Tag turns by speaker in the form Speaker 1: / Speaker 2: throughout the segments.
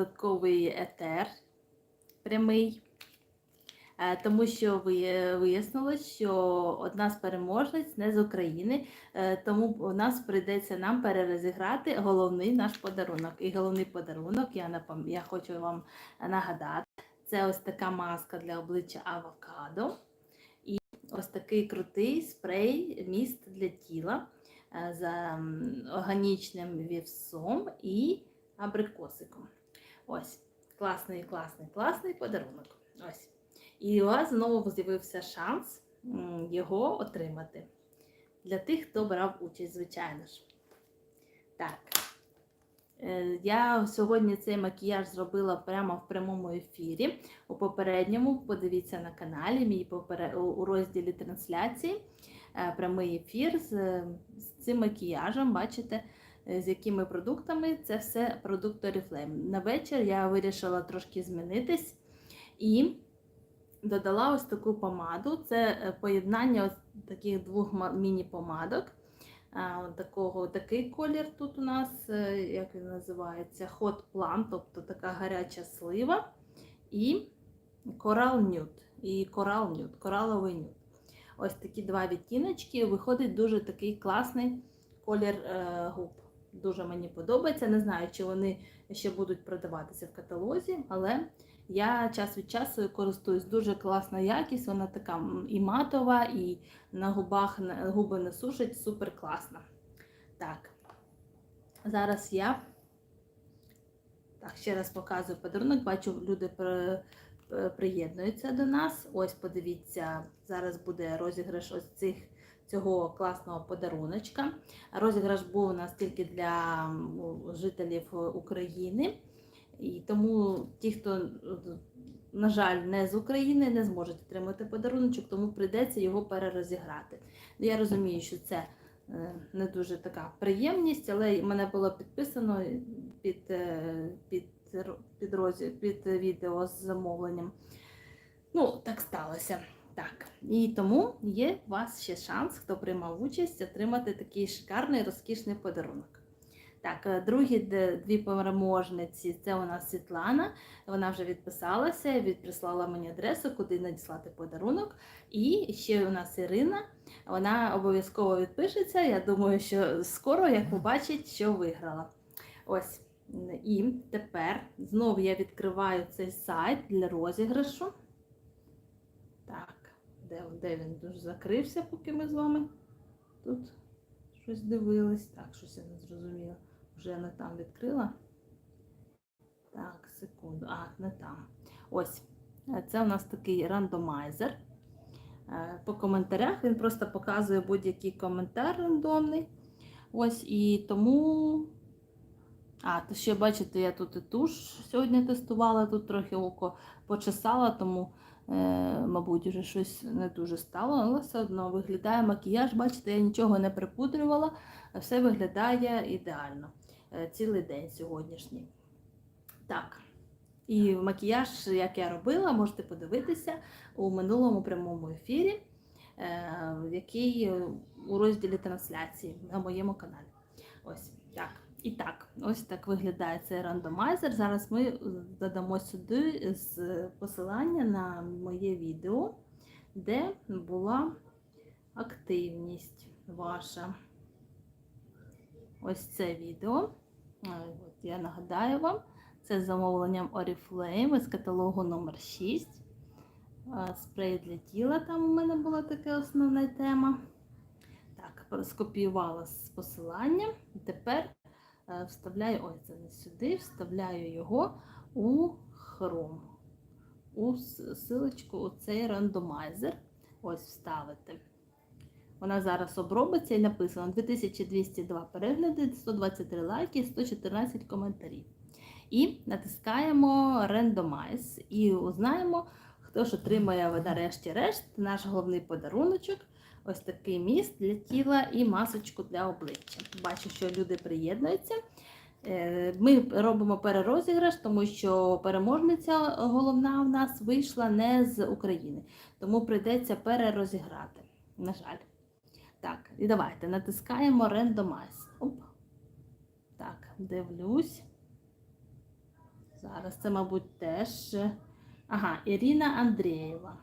Speaker 1: додатковий етер прямий. Е, Тому що ви- вияснилось, що одна з переможниць не з України, е, тому у нас прийдеться нам перерозіграти головний наш подарунок. І головний подарунок, я, я хочу вам нагадати, це ось така маска для обличчя авокадо. І ось такий крутий спрей міст для тіла е, з органічним вівсом і абрикосиком. Ось, класний, класний, класний подарунок. Ось. І у вас знову з'явився шанс його отримати. Для тих, хто брав участь, звичайно ж. Так. Е, Я сьогодні цей макіяж зробила прямо в прямому ефірі. У попередньому подивіться на каналі, мій у- розділі трансляції. е, Прямий ефір з, з цим макіяжем. Бачите, з якими продуктами це все продукти Oriflame. На вечір я вирішила трошки змінитись і додала ось таку помаду. Це е, поєднання ось таких двох міні-помадок. Такого, такий колір тут у нас, е, як він називається, Hot Plum, тобто така гаряча слива, і Coral Nude, і Coral Nude, кораловий нюд. Ось такі два відтіночки. Виходить дуже такий класний колір е, губ. Дуже мені подобається. Не знаю, чи вони ще будуть продаватися в каталозі, але я час від часу користуюсь дуже класна якість. Вона така і матова, і на губах губи не сушить, супер класна. Так, зараз я так, ще раз показую подарунок. Бачу, люди приєднуються до нас. Ось подивіться, зараз буде розіграш ось цих. Цього класного подаруночка. Розіграш був у нас тільки для жителів України. І тому ті, хто, е, на жаль, не з України, не зможуть отримати подаруночок, тому прийдеться його перерозіграти. Ну, Я розумію, що це е, не дуже така приємність, але мене було підписано під, е, під, під, під відео з замовленням. Ну, так сталося. Так, і тому є у вас ще шанс, хто приймав участь, отримати такий шикарний розкішний подарунок. Так, е, другі дві переможниці це у нас Світлана. Вона вже відписалася, відприслала мені адресу, куди надіслати подарунок. І ще у нас Ірина. Вона обов'язково відпишеться. Я думаю, що скоро, як побачить, що виграла. Ось. І тепер знову я відкриваю цей сайт для розіграшу. Де, де він дуже закрився, поки ми з вами тут щось дивились. Так, щось я не зрозуміла. Вже не там відкрила. Так, секунду. А, не там. Ось. Це у нас такий рандомайзер. Е, По коментарях він просто показує будь-який коментар рандомний. Ось і тому. А, то ще бачите, я тут і туш сьогодні тестувала, тут трохи око почесала, тому, мабуть, вже щось не дуже стало, але все одно виглядає макіяж. Бачите, я нічого не припудрювала, все виглядає ідеально. Е, цілий день сьогоднішній. Так. І макіяж, як я робила, можете подивитися у минулому прямому ефірі, е, який е, у розділі трансляції на моєму каналі. Ось так. І так, ось так виглядає цей рандомайзер. Зараз ми додамо сюди з посилання на моє відео, де була активність ваша. Ось це відео. Е, От я нагадаю вам, це з замовленням Oriflame з каталогу номер 6 Е, Спрей для тіла, там у мене була така основна тема. Так, скопіювала з посилання. Тепер вставляю, ой, це не сюди, вставляю його у Chrome. У силочку у цей рандомайзер. Ось вставити. Вона зараз обробиться і написано 2202 перегляди, 123 лайки, 114 коментарів. І натискаємо Randomize і узнаємо, хто ж отримає нарешті-решт наш головний подаруночок. Ось такий міст для тіла і масочку для обличчя. Бачу, що люди приєднуються. Е, Ми робимо перерозіграш, тому що переможниця головна в нас вийшла не з України, тому прийдеться перерозіграти. На жаль. Так, і давайте натискаємо Randomize. Оп. Так, дивлюсь. Зараз це, мабуть, теж. Ага, Ирина Андреева.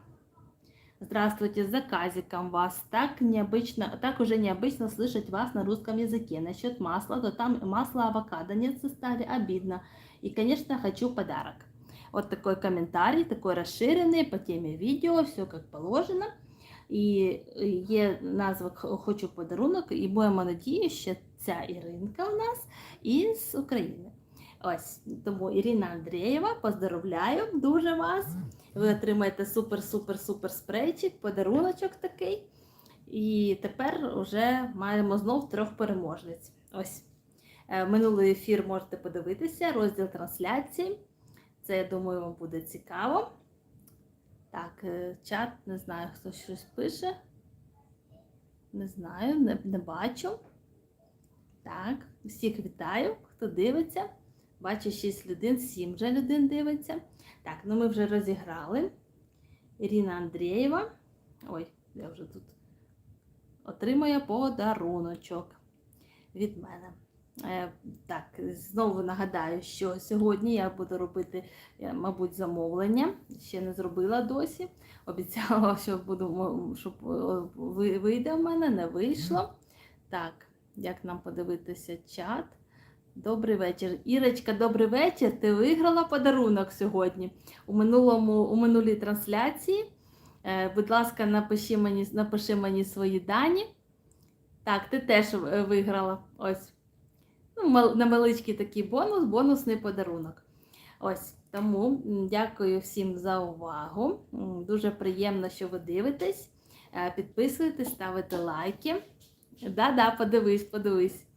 Speaker 1: Здравствуйте, с заказиком вас. Так необычно, так уже необычно слышать вас на русском языке. Насчет масла, то там масло авокадо нет в составе, обидно. И, конечно, хочу подарок. Вот такой комментарий, такой расширенный по теме видео, все как положено. І є назва «Х- Хочу подарунок, і будемо надію, що ця Іринка у нас із України. Ось тому Ірина Андрієва, поздоровляю дуже вас. Ви отримаєте супер-супер-супер спрейчик, подаруночок такий. І тепер вже маємо знов трьох переможниць. Ось Е, минулий ефір можете подивитися, розділ трансляції. Це, я думаю, вам буде цікаво. Так, е, чат, не знаю, хто щось пише. Не знаю, не, не бачу. Так, всіх вітаю, хто дивиться. Бачу 6 людей, 7 вже людей дивиться. Так, ну ми вже розіграли. Ірина Андрієва. Ой, я вже тут отримує подаруночок від мене. Е, так, знову нагадаю, що сьогодні я буду робити, е, мабуть, замовлення. Ще не зробила досі. Обіцяла, що буду, щоб е, вийде в мене, не вийшло. Так, як нам подивитися чат? Добрий вечір. Ірочка, добрий вечір. Ти виграла подарунок сьогодні. У минулому, у минулій трансляції. Е, будь ласка, напиши мені, напиши мені свої дані. Так, ти теж е, виграла. Ось. Ну, невеличкий такий бонус, бонусний подарунок. Ось. Тому дякую всім за увагу. Дуже приємно, що ви дивитесь. Е, Підписуйтесь, ставите лайки. Да-да, подивись, подивись.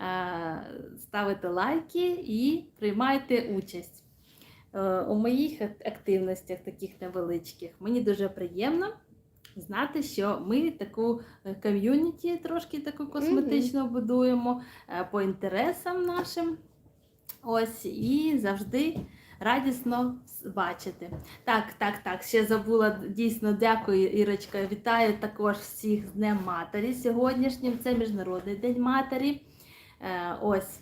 Speaker 1: Е, Ставите лайки і приймайте участь е, у моїх активностях, таких невеличких. Мені дуже приємно знати, що ми таку е, ком'юніті трошки таку косметичну будуємо по інтересам нашим. Ось, і завжди радісно бачити. Так, так, так, ще забула дійсно дякую, Ірочка. Вітаю також всіх з Днем Матері сьогоднішнім. Це Міжнародний день матері. Е, ось.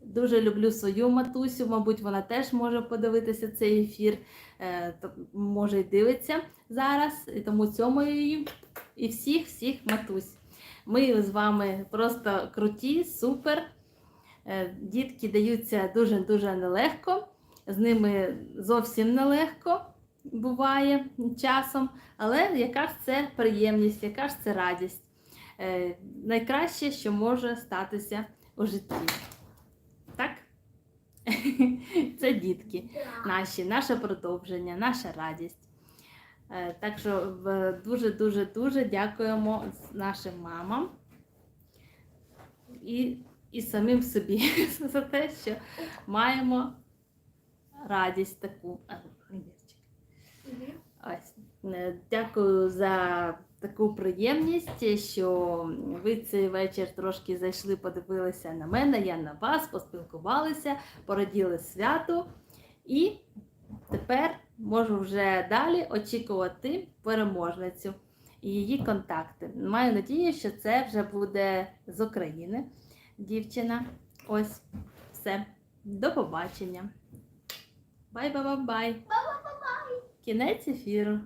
Speaker 1: Дуже люблю свою матусю, мабуть, вона теж може подивитися цей ефір, е, може й дивиться зараз. І тому цьому її і всіх, всіх матусь. Ми з вами просто круті, супер. Е, Дітки даються дуже-дуже нелегко, з ними зовсім нелегко буває часом, але яка ж це приємність, яка ж це радість. Е, Найкраще, що може статися у житті. Так? Це дітки наші, наше продовження, наша радість. Е, Так що дуже-дуже-дуже дякуємо нашим мамам і, і самим собі за те, що маємо радість таку. Ось. Е, Дякую за таку приємність, що ви цей вечір трошки зайшли, подивилися на мене, я на вас, поспілкувалися, пораділи святу. І тепер можу вже далі очікувати переможницю і її контакти. Маю надію, що це вже буде з України дівчина. Ось все. До побачення. Бай-бай-бай-бай. Кінець ефіру.